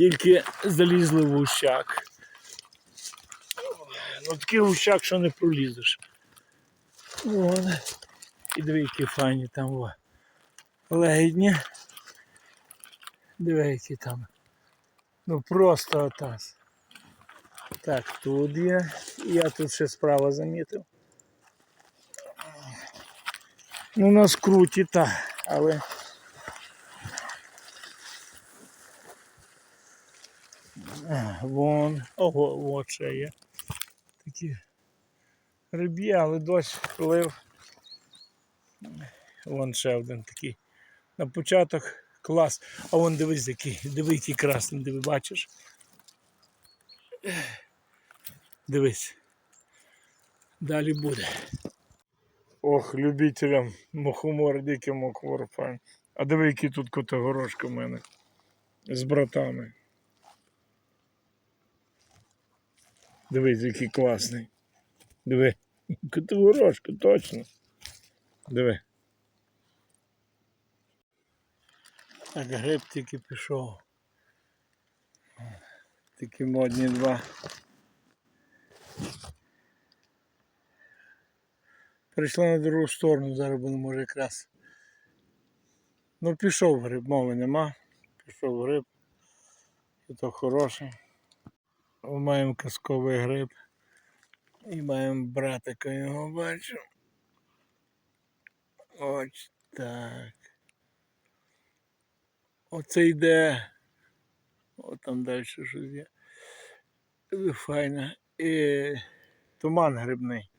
Тільки залізли в ущак. Ну такий ущак, що не пролізеш. Вон. І диви, які файні там легідні. Диви, які там. Ну просто отас. Так, тут є. Я тут ще справа замітив. Ну, нас круті, так, але. Вон, ого, от ще є. Такі риб'є, але дощ лив. Вон ще один такий. На початок клас. А вон дивись який, диви, який красний, диви, бачиш? Дивись. Далі буде. Ох, любителям мухомор, дикий мухомор файн. А диви, які тут котогорошки в мене. З братами. Дивись, який класний. Диви. Котогорошка, точно. Диви. Так, гриб тільки пішов. Такі модні два. Прийшли на другу сторону, зараз буде може якраз. Ну пішов гриб, мови нема. Пішов гриб. І то хороше. Маємо казковий гриб. І маємо братика його бачу. Ось так. Оце йде. О, там далі щось є. Файно. І туман грибний.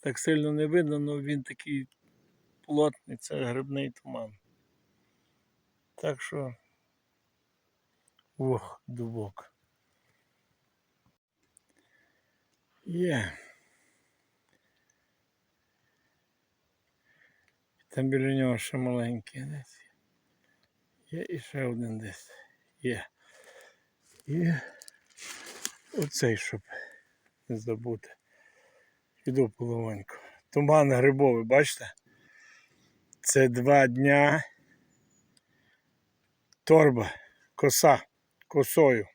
Так сильно не видно, але він такий плотний, це грибний туман. Так що. Ох, дубок. Є. Там біля нього ще маленький десь. Є і ще один десь. Є. І оцей, щоб не забути. Іду половинку. Туман грибовий, бачите? Це два дня. Торба, коса, косою.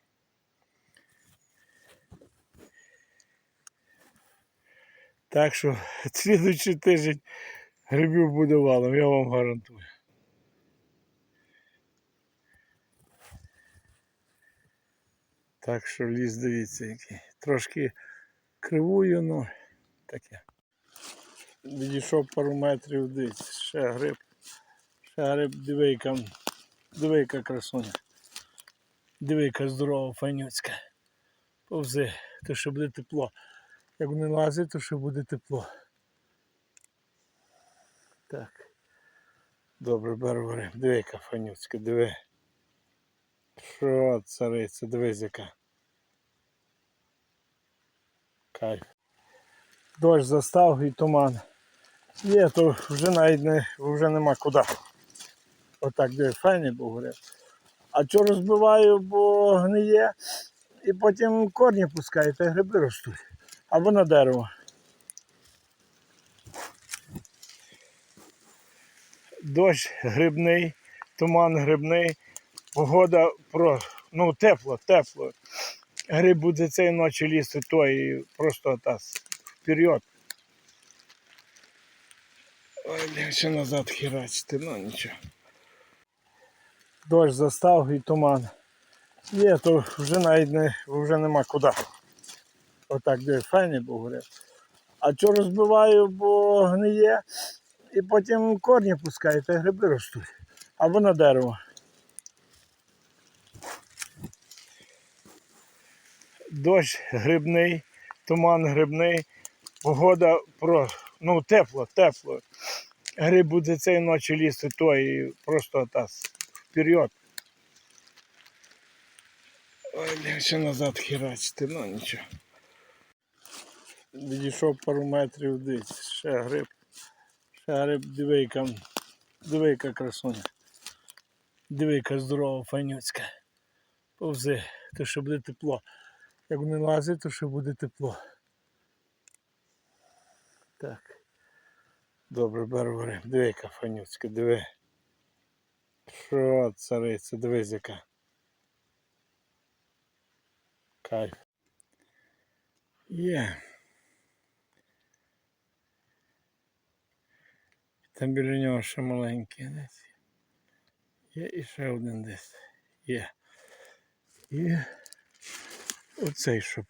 Так що слідуючий тиждень грибів буде валом, я вам гарантую. Так що ліс дивіться який. Трошки кривую, ну таке. Відійшов пару метрів десь, ще гриб. Ще гриб, диви, яка, диви, красуня. Диви, яка здорова, файнюцька. Повзи, то що буде тепло. Як не лазить, то що буде тепло. Так. Добре, беру гриб. Диви, яка файнюцька, диви. Що цариця, дивись яка. Кайф. Дощ застав і туман. Є, то вже навіть не, вже нема куди. Отак де файний був гриб. А що розбиваю, бо гниє, і потім корні пускаю, та гриби ростуть. Або на дерево. Дощ грибний, туман грибний, погода про, ну тепло, тепло. Гриб буде цієї ночі лізти, то і просто та, вперед. Ой, ще назад херачити, ну нічого. Дощ застав і туман. Є, то вже навіть не, вже нема куди. Отак де файний був гриб. А що розбиваю, бо гниє, і потім корні пускаю, та гриби ростуть. Або на дерево. Дощ грибний, туман грибний, погода про, ну тепло, тепло. Гриб буде цієї ночі лізти, то і просто та, вперед. Ой, ще назад херачити, ну нічого. Відійшов пару метрів десь, ще гриб. Ще гриб, диви, яка, диви, яка красуня. Диви, яка здорова, файнюцька. Повзи, то що буде тепло. Як не лазить, то що буде тепло. Так. Добре, беру гриб. Диви, яка файнюцька, диви. Що, цариця, дивись яка. Кайф. Є. Там біля нього ще маленький десь. Є і ще один десь. Є. І оцей, щоб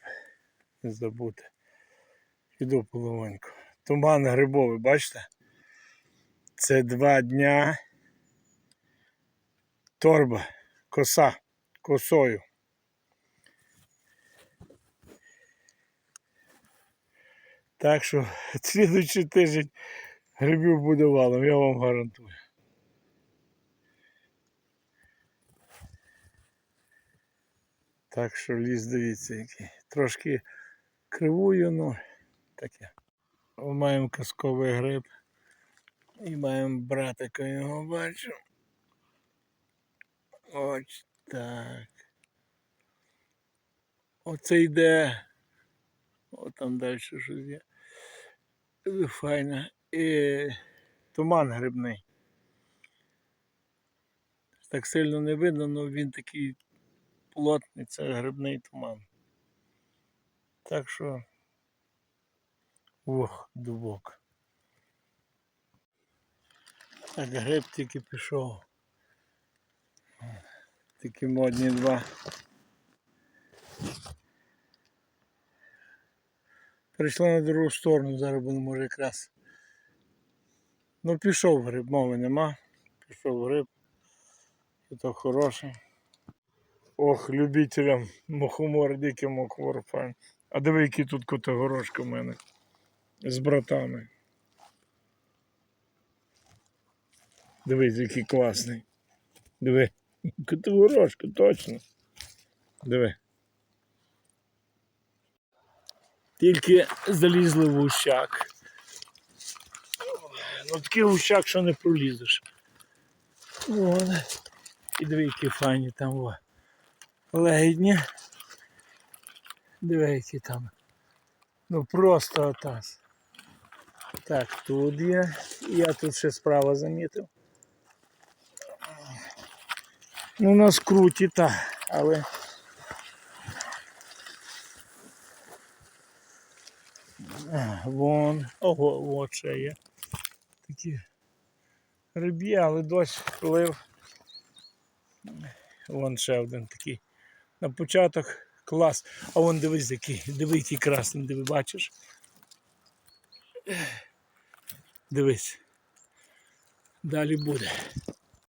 не забути. Іду половинку. Туман грибовий, бачите? Це два дня. Торба, коса, косою. Так що слідуючий тиждень грибів буде валом, я вам гарантую. Так що ліс дивіться який. Трошки кривую, ну таке. Маємо казковий гриб. І маємо братика його бачу. Ось так. Оце йде. О, там далі щось є. Дуже Файно. І туман грибний. Так сильно не видно, але він такий плотний, це грибний туман. Так що. Ох, дубок. Так гриб тільки пішов. Такі модні два. Перейшли на другу сторону, зараз буде може якраз. Ну пішов гриб, мови нема. Пішов гриб. То хороше. Ох, любителям мухомор, дикий мухомор файн. А диви, який тут котогорошка в мене. З братами. Дивись, який класний. Диви. Котогорошка, точно. Диви. Тільки залізли в ущак. Ну такий ущак, що не пролізеш. Вон. І диви, які файні там о. легідні. Диви, які там. Ну просто атас. Так, тут є. Я тут ще справа замітив. Ну, нас круті, та, але. Вон, ого, от ще є. Такі риб'є, але дощ лив. Вон ще один такий. На початок клас. А вон дивись який, диви, який красний, диви, бачиш. Дивись. Далі буде.